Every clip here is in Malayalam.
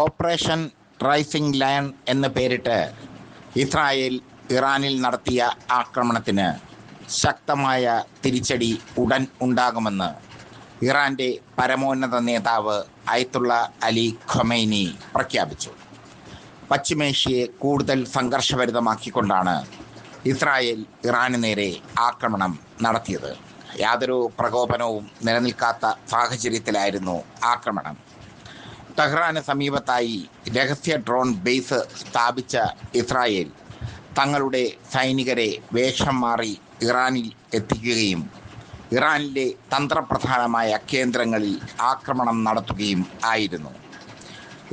ഓപ്പറേഷൻ റൈസിംഗ് ലയൺ എന്ന് പേരിട്ട് ഇസ്രായേൽ ഇറാനിൽ നടത്തിയ ആക്രമണത്തിന് ശക്തമായ തിരിച്ചടി ഉടൻ ഉണ്ടാകുമെന്ന് ഇറാന്റെ പരമോന്നത നേതാവ് അയത്തുള്ള അലി ഖൊമൈനി പ്രഖ്യാപിച്ചു. പശ്ചിമേഷ്യയെ കൂടുതൽ സംഘർഷഭരിതമാക്കിക്കൊണ്ടാണ് ഇസ്രായേൽ ഇറാന് നേരെ ആക്രമണം നടത്തിയത്. യാതൊരു പ്രകോപനവും നിലനിൽക്കാത്ത സാഹചര്യത്തിലായിരുന്നു ആക്രമണം. ടെഹ്റാന് സമീപത്തായി രഹസ്യ ഡ്രോൺ ബേസ് സ്ഥാപിച്ച ഇസ്രായേൽ തങ്ങളുടെ സൈനികരെ വേഷം മാറി ഇറാനിൽ എത്തിക്കുകയും ഇറാനിലെ തന്ത്രപ്രധാനമായ കേന്ദ്രങ്ങളിൽ ആക്രമണം നടത്തുകയും ആയിരുന്നു.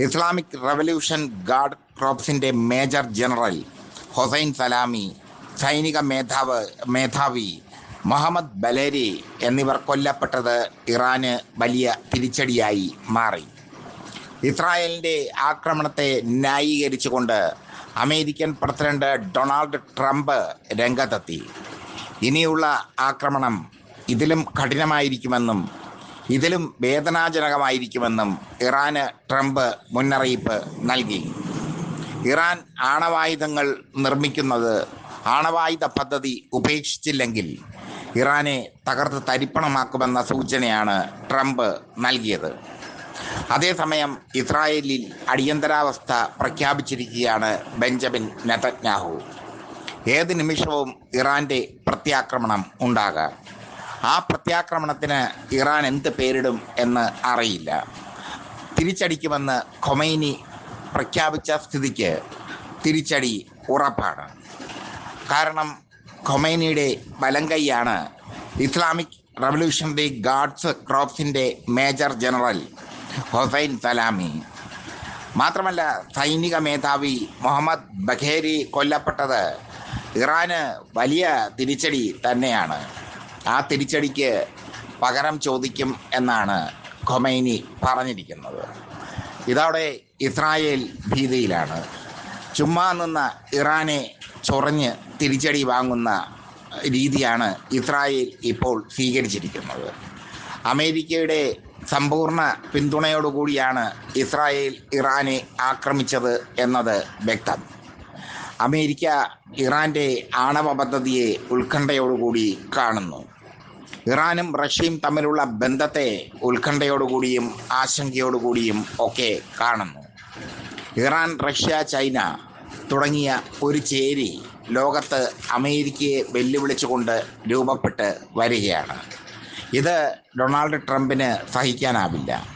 ഇസ്ലാമിക് റവല്യൂഷൻ ഗാർഡ് ക്രോപ്സിന്റെ മേജർ ജനറൽ ഹൊസൈൻ സലാമി സൈനിക മേധാവ് മേധാവി മുഹമ്മദ് ബലേരി എന്നിവർ കൊല്ലപ്പെട്ടത് ഇറാന് വലിയ തിരിച്ചടിയായി മാറി. ഇസ്രായേലിന്റെ ആക്രമണത്തെ ന്യായീകരിച്ചുകൊണ്ട് അമേരിക്കൻ പ്രസിഡന്റ് ഡൊണാൾഡ് ട്രംപ് രംഗത്തെത്തി. ഇനിയുള്ള ആക്രമണം ഇതിലും കഠിനമായിരിക്കുമെന്നും ഇതിലും വേദനാജനകമായിരിക്കുമെന്നും ഇറാന് ട്രംപ് മുന്നറിയിപ്പ് നൽകി. ഇറാൻ ആണവായുധങ്ങൾ നിർമ്മിക്കുന്നത് ആണവായുധ പദ്ധതി ഉപേക്ഷിച്ചില്ലെങ്കിൽ ഇറാനെ തകർത്ത് തരിപ്പണമാക്കുമെന്ന സൂചനയാണ് ട്രംപ് നൽകിയത്. അതേസമയം ഇസ്രായേലിൽ അടിയന്തരാവസ്ഥ പ്രഖ്യാപിച്ചിരിക്കുകയാണ് ബെഞ്ചമിൻ നെതന്യാഹു. ഏത് നിമിഷവും ഇറാന്റെ പ്രത്യാക്രമണം ഉണ്ടാകാം. ആ പ്രത്യാക്രമണത്തിന് ഇറാൻ എന്ത് പേരിടും എന്ന് അറിയില്ല. തിരിച്ചടിക്കുമെന്ന് ഖൊമൈനി പ്രഖ്യാപിച്ച സ്ഥിതിക്ക് തിരിച്ചടി ഉറപ്പാണ്. കാരണം ഖൊമൈനിയുടെ കൈയാണ് ഇസ്ലാമിക് റവല്യൂഷണറി ഗാർഡ്സ് ക്രോപ്സിന്റെ മേജർ ജനറൽ ഹൊസൈൻ സലാമി. മാത്രമല്ല സൈനിക മേധാവി മുഹമ്മദ് ബഖേരി കൊല്ലപ്പെട്ടത് ഇറാന് വലിയ തിരിച്ചടി തന്നെയാണ്. ആ തിരിച്ചടിക്ക് പകരം ചോദിക്കും എന്നാണ് ഖൊമൈനി പറഞ്ഞിരിക്കുന്നത്. ഇതോടെ ഇസ്രായേൽ ഭീതിയിലാണ്. ചുമ്മാ നിന്ന ഇറാനെ ചൊറഞ്ഞ് തിരിച്ചടി വാങ്ങുന്ന രീതിയാണ് ഇസ്രായേൽ ഇപ്പോൾ സ്വീകരിച്ചിരിക്കുന്നത്. അമേരിക്കയുടെ സമ്പൂർണ പിന്തുണയോടുകൂടിയാണ് ഇസ്രായേൽ ഇറാനെ ആക്രമിച്ചത് എന്നത് വ്യക്തം. അമേരിക്ക ഇറാന്റെ ആണവ പദ്ധതിയെ ഉത്കണ്ഠയോടുകൂടി കാണുന്നു. ഇറാനും റഷ്യയും തമ്മിലുള്ള ബന്ധത്തെ ഉത്കണ്ഠയോടുകൂടിയും ആശങ്കയോടുകൂടിയും ഒക്കെ കാണുന്നു. ഇറാൻ റഷ്യ ചൈന തുടങ്ങിയ ഒരു ചേരി ലോകത്ത് അമേരിക്കയെ വെല്ലുവിളിച്ചുകൊണ്ട് രൂപപ്പെട്ട് വരികയാണ്. ഇത് ഡൊണാൾഡ് ട്രംപിന് സഹിക്കാനാവില്ല.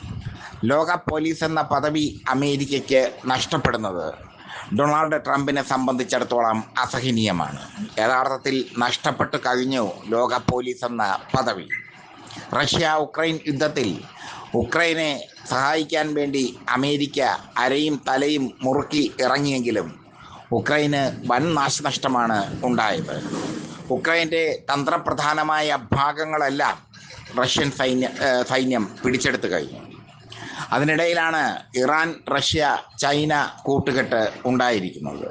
ലോക പോലീസ് എന്ന പദവി അമേരിക്കയ്ക്ക് നഷ്ടപ്പെടുന്നത് ഡൊണാൾഡ് ട്രംപിനെ സംബന്ധിച്ചിടത്തോളം അസഹനീയമാണ്. യഥാർത്ഥത്തിൽ നഷ്ടപ്പെട്ടു കഴിഞ്ഞു ലോക പോലീസ് എന്ന പദവി. റഷ്യ ഉക്രൈൻ യുദ്ധത്തിൽ ഉക്രൈനെ സഹായിക്കാൻ വേണ്ടി അമേരിക്ക അരയും തലയും മുറുക്കി ഇറങ്ങിയെങ്കിലും ഉക്രൈന് വൻ നാശനഷ്ടമാണ് ഉണ്ടായത്. ഉക്രൈന്റെ തന്ത്രപ്രധാനമായ ഭാഗങ്ങളെല്ലാം റഷ്യൻ സൈന്യ സൈന്യം പിടിച്ചെടുത്തു കഴിഞ്ഞു. അതിനിടയിലാണ് ഇറാൻ റഷ്യ ചൈന കൂട്ടുകെട്ട് ഉണ്ടായിരിക്കുന്നത്.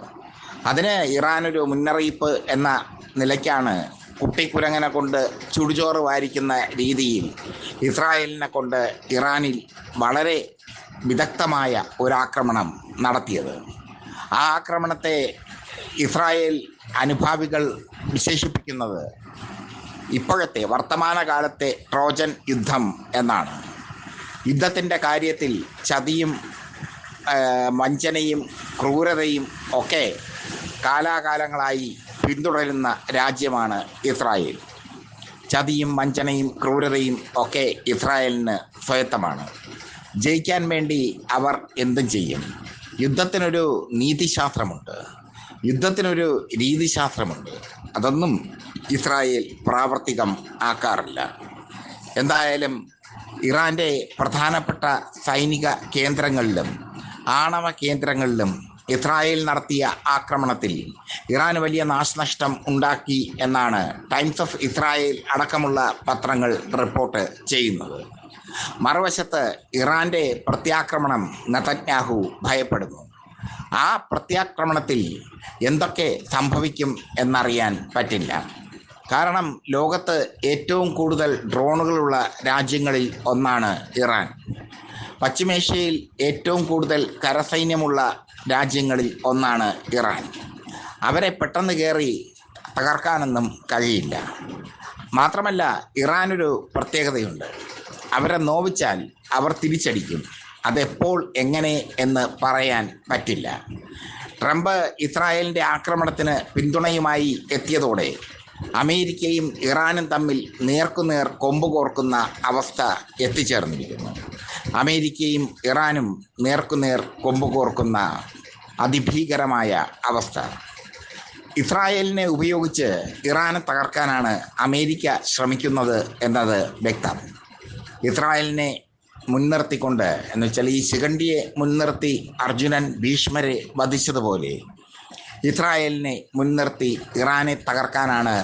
അതിന് ഇറാൻ ഒരു മുന്നറിയിപ്പ് എന്ന നിലയ്ക്കാണ് കുട്ടിക്കുരങ്ങനെ കൊണ്ട് ചുടുചോറ് വാരിക്കുന്ന രീതിയിൽ ഇസ്രായേലിനെ കൊണ്ട് ഇറാനിൽ വളരെ വിദഗ്ധമായ ഒരാക്രമണം നടത്തിയത്. ആ ആക്രമണത്തെ ഇസ്രായേൽ അനുഭാവികൾ വിശേഷിപ്പിക്കുന്നത് ഇപ്പോഴത്തെ വർത്തമാനകാലത്തെ ട്രോജൻ യുദ്ധം എന്നാണ്. യുദ്ധത്തിന്റെ കാര്യത്തിൽ ചതിയും വഞ്ചനയും ക്രൂരതയും ഒക്കെ കാലാകാലങ്ങളായി പിന്തുടരുന്ന രാജ്യമാണ് ഇസ്രായേൽ. ചതിയും വഞ്ചനയും ക്രൂരതയും ഒക്കെ ഇസ്രായേലിന് സ്വയത്തമാണ്. ജയിക്കാൻ വേണ്ടി അവർ എന്തും ചെയ്യും. യുദ്ധത്തിനൊരു നീതിശാസ്ത്രമുണ്ട്. യുദ്ധത്തിനൊരു രീതിശാസ്ത്രമുണ്ട്. അതൊന്നും ഇസ്രായേൽ പ്രാവർത്തികം ആക്കാറില്ല. എന്തായാലും ഇറാന്റെ പ്രധാനപ്പെട്ട സൈനിക കേന്ദ്രങ്ങളിലും ആണവ കേന്ദ്രങ്ങളിലും ഇസ്രായേൽ നടത്തിയ ആക്രമണത്തിൽ ഇറാൻ വലിയ നാശനഷ്ടം ഉണ്ടാക്കി എന്നാണ് ടൈംസ് ഓഫ് ഇസ്രായേൽ അടക്കമുള്ള പത്രങ്ങൾ റിപ്പോർട്ട് ചെയ്യുന്നത്. മറുവശത്ത് ഇറാന്റെ പ്രത്യാക്രമണം നതന്യാഹു ഭയപ്പെടുന്നു. ആ പ്രത്യാക്രമണത്തിൽ എന്തൊക്കെ സംഭവിക്കും എന്നറിയാൻ പറ്റില്ല. കാരണം ലോകത്ത് ഏറ്റവും കൂടുതൽ ഡ്രോണുകളുള്ള രാജ്യങ്ങളിൽ ഒന്നാണ് ഇറാൻ. പശ്ചിമേഷ്യയിൽ ഏറ്റവും കൂടുതൽ കരസൈന്യമുള്ള രാജ്യങ്ങളിൽ ഒന്നാണ് ഇറാൻ. അവരെ പെട്ടെന്ന് കയറി തകർക്കാനൊന്നും കഴിയില്ല. മാത്രമല്ല ഇറാനൊരു പ്രത്യേകതയുണ്ട്. അവരെ നോവിച്ചാൽ അവർ തിരിച്ചടിക്കും. അതെപ്പോൾ എങ്ങനെ എന്ന് പറയാൻ പറ്റില്ല. ട്രംപ് ഇസ്രായേലിന്റെ ആക്രമണത്തിന് പിന്തുണയുമായി എത്തിയതോടെ അമേരിക്കയും ഇറാനും തമ്മിൽ നേർക്കുനേർ കൊമ്പ് കോർക്കുന്ന അവസ്ഥ എത്തിച്ചേർന്നിരിക്കുന്നു. അമേരിക്കയും ഇറാനും നേർക്കുനേർ കൊമ്പ് കോർക്കുന്ന അതിഭീകരമായ അവസ്ഥ. ഇസ്രായേലിനെ ഉപയോഗിച്ച് ഇറാനെ തകർക്കാനാണ് അമേരിക്ക ശ്രമിക്കുന്നത് എന്നത് വ്യക്തം ഇസ്രായേലിനെ മുൻനിർത്തിക്കൊണ്ട് എന്ന് വെച്ചാൽ ഈ ശിഖണ്ഡിയെ മുൻനിർത്തി അർജുനൻ ഭീഷ്മരെ വധിച്ചതുപോലെ ഇസ്രായേലിനെ മുൻനിർത്തി ഇറാനെ തകർക്കാനാണ്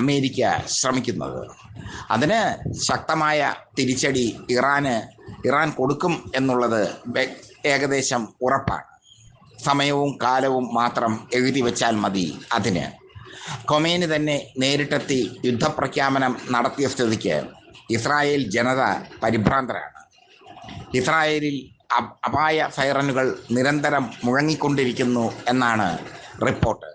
അമേരിക്ക ശ്രമിക്കുന്നത്. അതിന് ശക്തമായ തിരിച്ചടി ഇറാന് ഇറാൻ കൊടുക്കും എന്നുള്ളത് ഏകദേശം ഉറപ്പാണ്. സമയവും കാലവും മാത്രം എഴുതി വെച്ചാൽ മതി അതിന്. കൊമേനി തന്നെ നേരിട്ടെത്തി യുദ്ധപ്രഖ്യാപനം നടത്തിയ സ്ഥിതിക്ക് ഇസ്രായേൽ ജനത പരിഭ്രാന്തരാണ്. ഇസ്രായേലിൽ അപായ സൈറനുകൾ നിരന്തരം മുഴങ്ങിക്കൊണ്ടിരിക്കുന്നു എന്നാണ് റിപ്പോർട്ട്.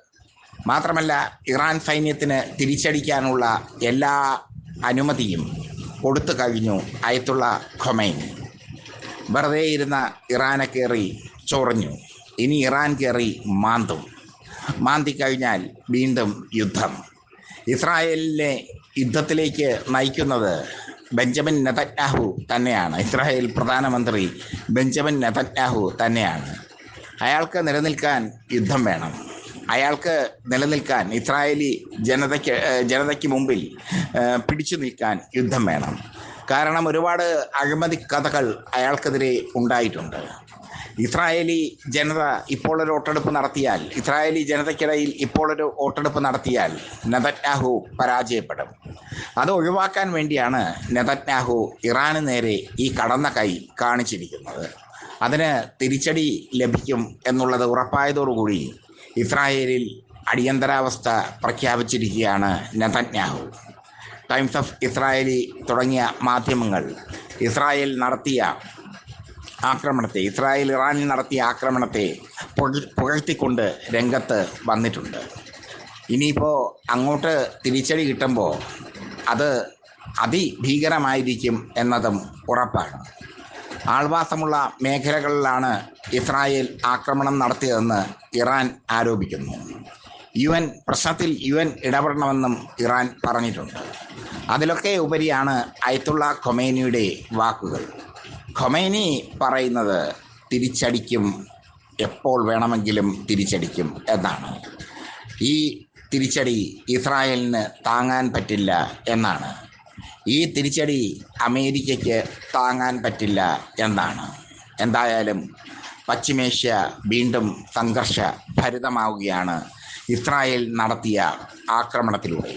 മാത്രമല്ല ഇറാൻ സൈന്യത്തിന് തിരിച്ചടിക്കാനുള്ള എല്ലാ അനുമതിയും കൊടുത്തു കഴിഞ്ഞു അയത്തുള്ള ഖൊമൈൻ. വെറുതെ ഇരുന്ന ഇറാനെ കയറി ചൊറഞ്ഞു. ഇനി ഇറാൻ കയറി മാന്തും. മാന്തി കഴിഞ്ഞാൽ വീണ്ടും യുദ്ധം. ഇസ്രായേലിനെ യുദ്ധത്തിലേക്ക് നയിക്കുന്നത് ബെഞ്ചമിൻ നെതന്യാഹു തന്നെയാണ്. ഇസ്രായേൽ പ്രധാനമന്ത്രി ബെഞ്ചമിൻ നെതന്യാഹു തന്നെയാണ്. അയാൾക്ക് നിലനിൽക്കാൻ യുദ്ധം വേണം. അയാൾക്ക് നിലനിൽക്കാൻ ഇസ്രായേലി ജനതയ്ക്ക് ജനതയ്ക്ക് മുമ്പിൽ പിടിച്ചു നിൽക്കാൻ യുദ്ധം വേണം. കാരണം ഒരുപാട് അഴിമതി കഥകൾ അയാൾക്കെതിരെ ഉണ്ടായിട്ടുണ്ട്. ഇസ്രായേലി ജനത ഇപ്പോൾ ഒരു വോട്ടെടുപ്പ് നടത്തിയാൽ ഇസ്രായേലി ജനതയ്ക്കിടയിൽ ഇപ്പോൾ ഒരു വോട്ടെടുപ്പ് നടത്തിയാൽ നെതന്യാഹു പരാജയപ്പെടും. അത് ഒഴിവാക്കാൻ വേണ്ടിയാണ് നെതന്യാഹു ഇറാന് നേരെ ഈ കടന്ന കൈ കാണിച്ചിരിക്കുന്നത്. അതിന് തിരിച്ചടി ലഭിക്കും എന്നുള്ളത് ഉറപ്പായതോടുകൂടി ഇസ്രായേലിൽ അടിയന്തരാവസ്ഥ പ്രഖ്യാപിച്ചിരിക്കുകയാണ് നെതന്യാഹു. ടൈംസ് ഓഫ് ഇസ്രായേലി തുടങ്ങിയ മാധ്യമങ്ങൾ ഇസ്രായേൽ നടത്തിയ ആക്രമണത്തെ ഇസ്രായേൽ ഇറാനിൽ നടത്തിയ ആക്രമണത്തെ പുകഴ്ത്തിക്കൊണ്ട് രംഗത്ത് വന്നിട്ടുണ്ട്. ഇനിയിപ്പോൾ അങ്ങോട്ട് തിരിച്ചടി കിട്ടുമ്പോൾ അത് അതിഭീകരമായിരിക്കും എന്നതും ഉറപ്പാണ്. ആൾവാസമുള്ള മേഖലകളിലാണ് ഇസ്രായേൽ ആക്രമണം നടത്തിയതെന്ന് ഇറാൻ ആരോപിക്കുന്നു. യു എൻ പ്രശ്നത്തിൽ യു എൻ ഇടപെടണമെന്നും ഇറാൻ പറഞ്ഞിട്ടുണ്ട്. അതിലൊക്കെ ഉപരിയാണ് അയത്തുള്ള ഖൊമേനിയുടെ വാക്കുകൾ. ഖൊമേനി പറയുന്നത് തിരിച്ചടിക്കും എപ്പോൾ വേണമെങ്കിലും തിരിച്ചടിക്കും എന്നാണ്. ഈ തിരിച്ചടി ഇസ്രായേലിന് താങ്ങാൻ പറ്റില്ല എന്നാണ്. ഈ തിരിച്ചടി അമേരിക്കയ്ക്ക് താങ്ങാൻ പറ്റില്ല എന്നാണ്. എന്തായാലും പശ്ചിമേഷ്യ വീണ്ടും സംഘർഷ ഭരിതമാവുകയാണ് ഇസ്രായേൽ നടത്തിയ ആക്രമണത്തിലൂടെ.